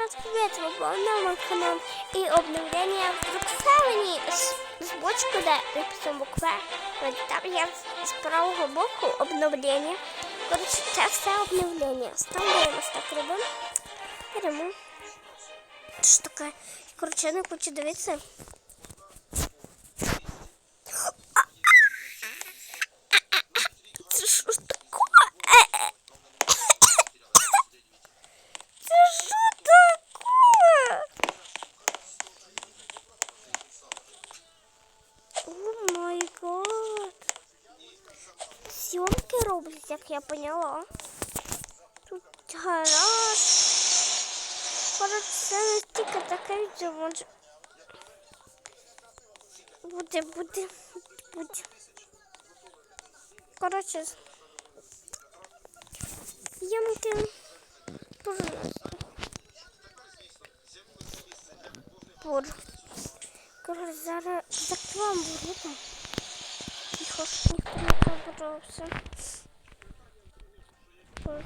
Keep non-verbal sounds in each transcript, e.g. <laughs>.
Привет, вы на мой канал и обновление в Роксавені з, з бочку, де написано буква. Там я з правого боку обновлення. Короче, це все обновлення. Ставимо так робимо. Беремо. Ж таке? Коротше, я не хочу дивитися. Це що ж таке? Це що таке? О май гад. Роблять, як я поняла. Тут гараж. Коротше, це настільки таке відео може. Буде, буде, буде. Коротше, зйомки пожалуйста. Пор. Коротше, зараз закриваємо ворота. Тихо, щоб ніхто не поборовся. Пор.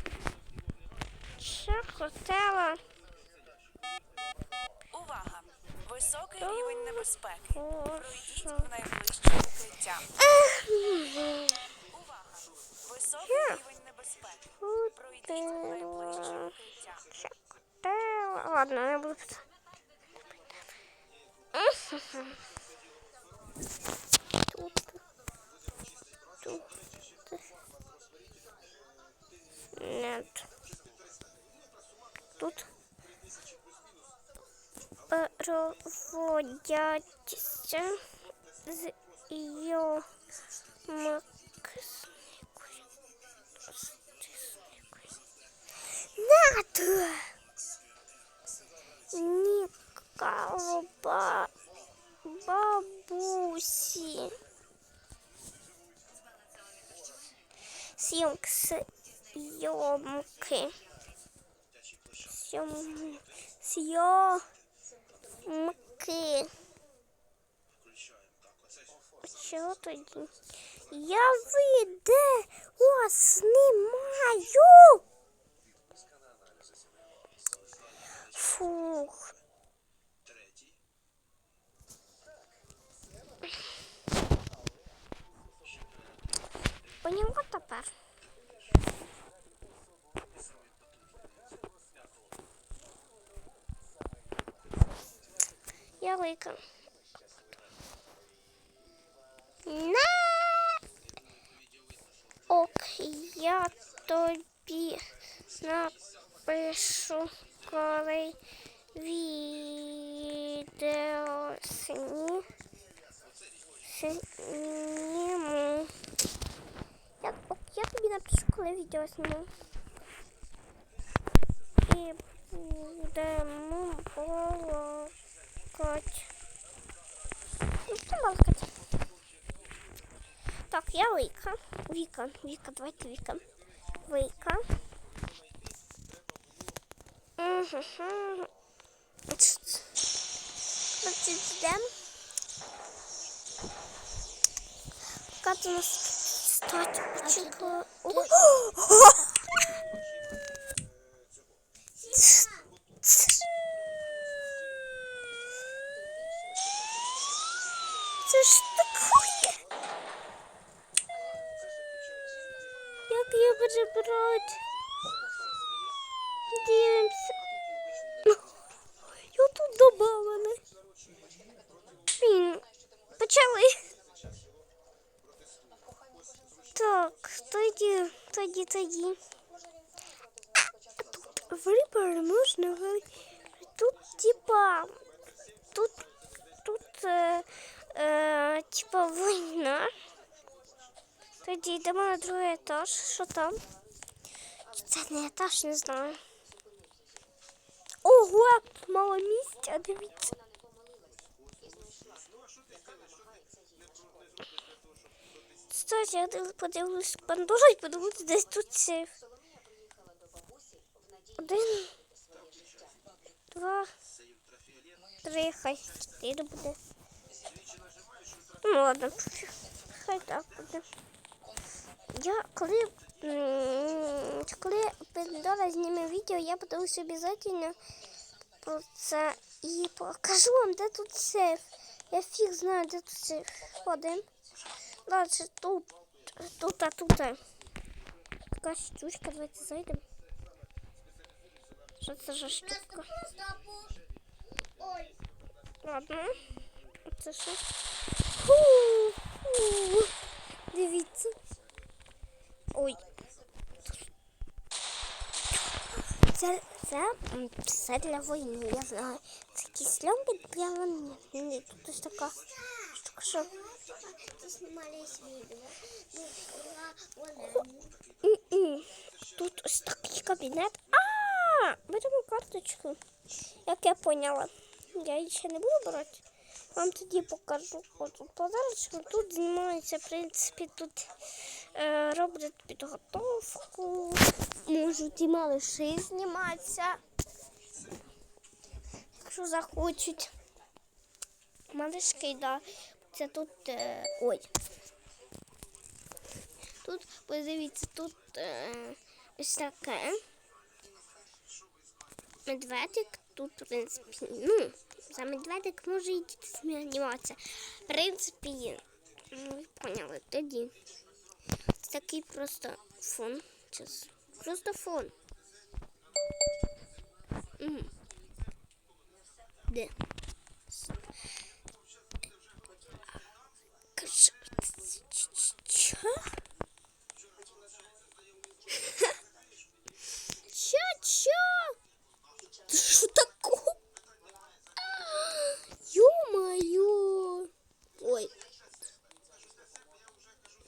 Ще хотела. Увага! Високий рівень небезпеки. Пройдіть в найближче укриття. Увага! Високий рівень небезпеки. Пройдіть в найближче укриття. Хотела. Ладно, я буду писать. Нет. Тут. Проводяться з Надо. Никого ба бабуси. Съемки съемки. Съем... Съемки. Чого тоді? Я відео знімаю. Фух. Поняла тепер? Я лика. На! Ок, я тобі напишу, коли відео сні. Сніму. Я, ок, я тобі напишу, коли відео зніму. І будемо балакати. Ну, що балакати? Так, я Вика. Вика, Вика, давайте Вика. Вика. Угу. Короче, ждем. Как у нас статичка. Це <gasps> я? Дивимося. Я тут добавили. Блін, почали. Так, тоді, тоді, тоді. А тут вибор можна Тут типа, тут, тут, е, е, типа війна. Тоді йдемо на другий етаж. Що там? Це не етаж, не знаю. Ого, мало місця, дивіться. Кстати, я див- подивлюсь Пандору і подивлюсь десь тут сейф. Один, два, три, хай чотири буде. Ну ладно, хай так буде. Я коли, коли Пандора зніме відео, я подивлюсь обов'язково про це і покажу вам, де тут сейф. Я фіг знаю, де тут сейф. Ходим. Далі тут. Тут, а тут. Така штучка, давайте зайдемо. Що це за штука? Ладно. Це що? Фу. Дивіться. Ой. Це, це, для війни, я знаю. Це кислянки для війни. Тут така штука, що. Тут ось такий кабінет. А, беремо карточку. Як я поняла. Я її ще не буду брати. Вам тоді покажу. Подарочку. Тут знімається, в принципі, тут е, роблять підготовку. Можуть і малиші зніматися. Якщо захочуть. Малишки, да. Це тут. Е, ой. Тут, подивіться, тут е, ось таке. Медведик тут, в принципі, ну, за медведик може і діти зніматися. В принципі, ну, ви поняли, тоді. Це такий просто фон. Просто фон. Мгм. Де? Каш- Чо? Чо, чо? Ты что такое? Ё-моё! Ой.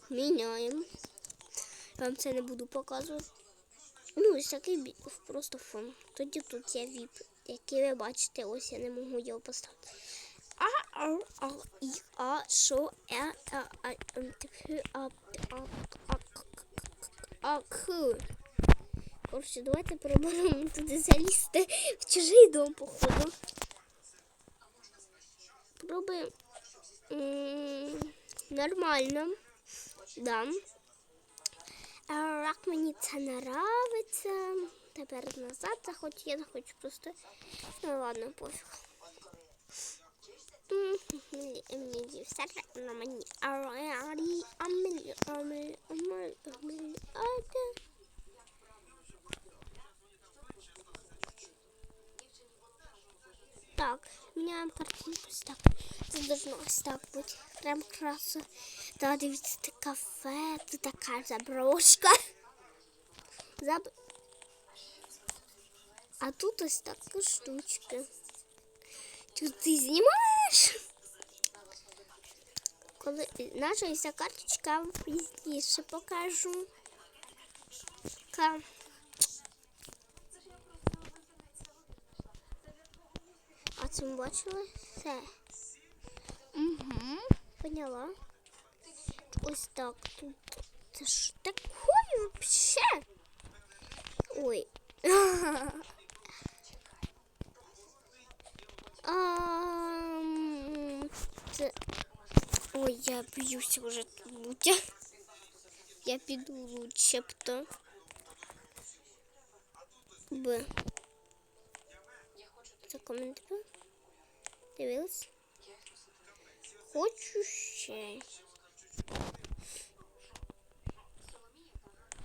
Міняємо. Я вам це не буду показувати. Ну, ось такий бі- просто фон. Тоді тут є віп, Який ви бачите, ось я не можу його поставити. А, а, а, і, а, шо, е, а, а, а, а, а, а, к. Коротше, давайте пробуємо туди залізти в чужий дом, походу. Пробуємо. Нормально. Да. Як мені це нравиться. Тепер назад захочу, я захочу просто. Ну ладно, пофіг. М, Мені мені все на мені. Арі, арі, амелі, амелі, амелі, амелі, аде. Так, меняем картинку. Так, це должно ось так бути. Прям красо. Да, дивіться, це кафе, тут така заброшка. Заб... А тут ось така штучка. Тут ти знімаєш? Коли наша ось ця карточка я вам пізніше покажу. Ка. А це ми бачили? Все. Угу. Поняла. Ось так тут. Це ж таке вообще? Ой. <laughs> я б'юся вже тут бути. Я піду лучше б то. Б. Це коментар. Дивилась? Хочу ще.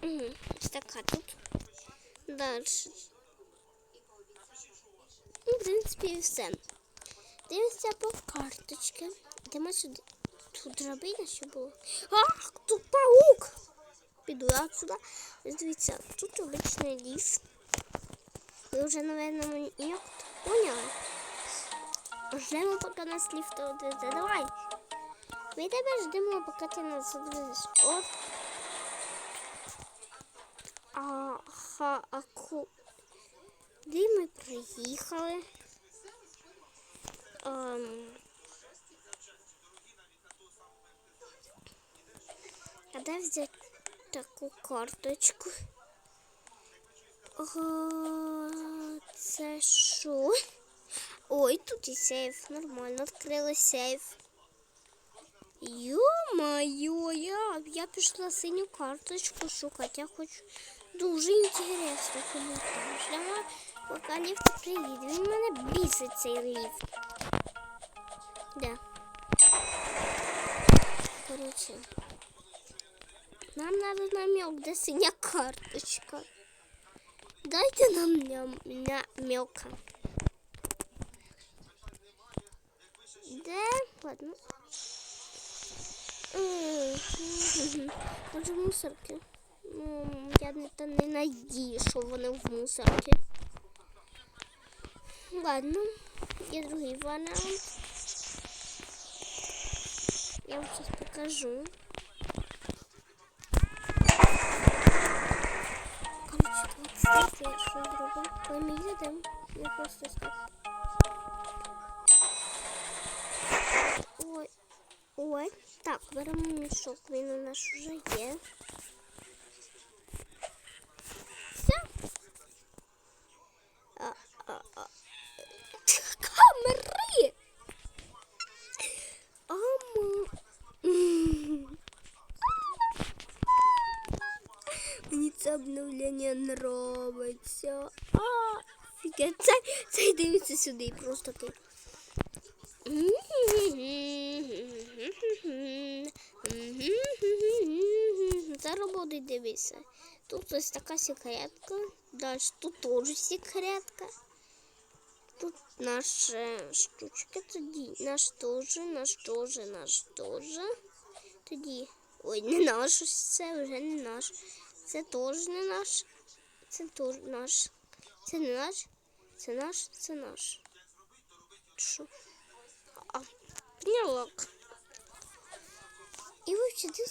Угу. Ось така тут. Дальше. Ну, в принципі, і все. Дивимося по карточці. Йдемо сюди. Тут драбина ще було. Ах, тут паук! Піду я. Ось Дивіться, тут обичний ліс. Ви вже, мені як поняли. Ждемо, поки нас ліфт одвезе. Давай. Ми тебе ждемо, поки ти нас одвезеш. Ага, а ку... Де ми приїхали? Ем... А де взяти таку карточку? Ага, це що? Ой, тут і сейф. Нормально відкрили сейф. Ё-моё, я, я пішла синю карточку шукати. Я хочу дуже інтересно коментар. Ждемо, Поки ліфт приїде. Він мене бісить цей ліфт. Де? Коротше. Нам надо намек, де синя карточка. Дайте нам намека. Де? Ладно. М, мгм. Може в мусорки. Ну, я не, не надію, що вони в мусорці. Ладно, є другий варіант. Я вам зараз покажу. Вот що зробив. Коли ми їдемо, я просто стоп. Ой, ой. Так, беремо мішок, він у нас вже є. Все. А, а, а. Камери! Амо. М. Мені це обновлення нравиться. А, фіга, це, це дивиться сюди просто ти. Зараз буде дивитися. Тут ось така секретка. Далі тут теж секретка. Тут наша штучка, тоді наш теж, наш теж, наш теж. Тоді. Ой, не наш, це вже не наш. Це теж не наш. Це теж наш. Це не наш. Це наш, це наш. Що? А, поняла. І вивчи, ти...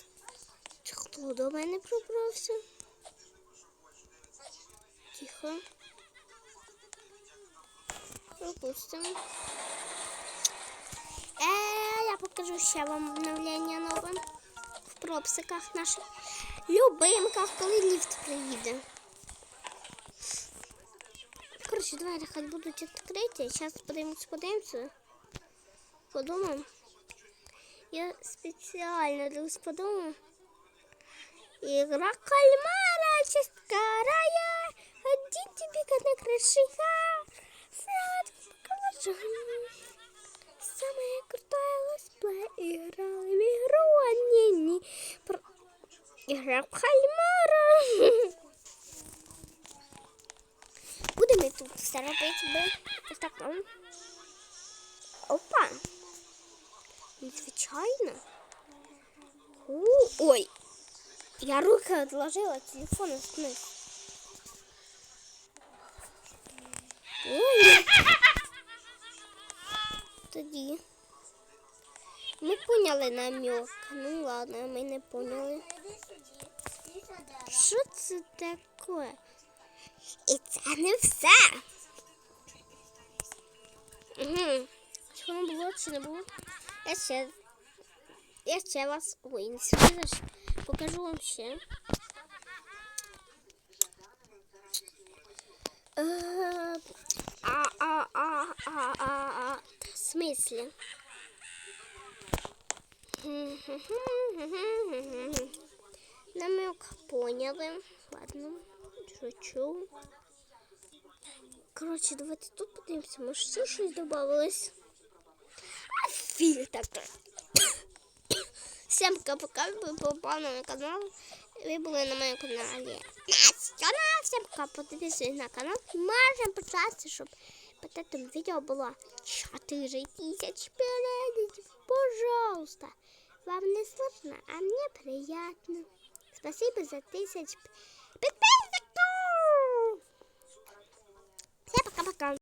Хто до мене пробрався? Тихо. Пропустимо. Е, я покажу ще вам обновлення нове в пропсиках наших любимках, коли ліфт приїде. Коротше, двері хай будуть відкриті. Зараз подивимось, подивимося. Подумаємо. Я спеціально для вас подумала. Игра кальмара, чистка рая, один тебе как на крышиха, сразу покажу. Самая крутая летсплей играла в игру, а не, не про... Игра в кальмара. <laughs> Будемо тут все робити, би. Ось так, ну. Опа. Незвичайно. У, Ой. Я руки отложила, телефон вниз. Ой. <laughs> Тоді. Ми поняли намек. Ну ладно, ми не поняли. Що це таке? І це не все. Угу. Що воно було, чи не було? Я ще, я ще вас, ой, не ж. Покажу вам ще. Е, А, а, а, а, а, а. В смислі? Намек поняли. Ладно, шучу. Коротше, давайте тут подивимося, може ще щось додавалось. А фіг таке. Всім пока, ви попали на канал. Ви були на моєму каналі. Настя, всім пока, подивіться на канал. Можемо почати, щоб під цим відео було 4 тисяч. Пожалуйста. Вам не сложно, а мне приятно. Спасибо за тысяч подписчиков. Всем пока-пока.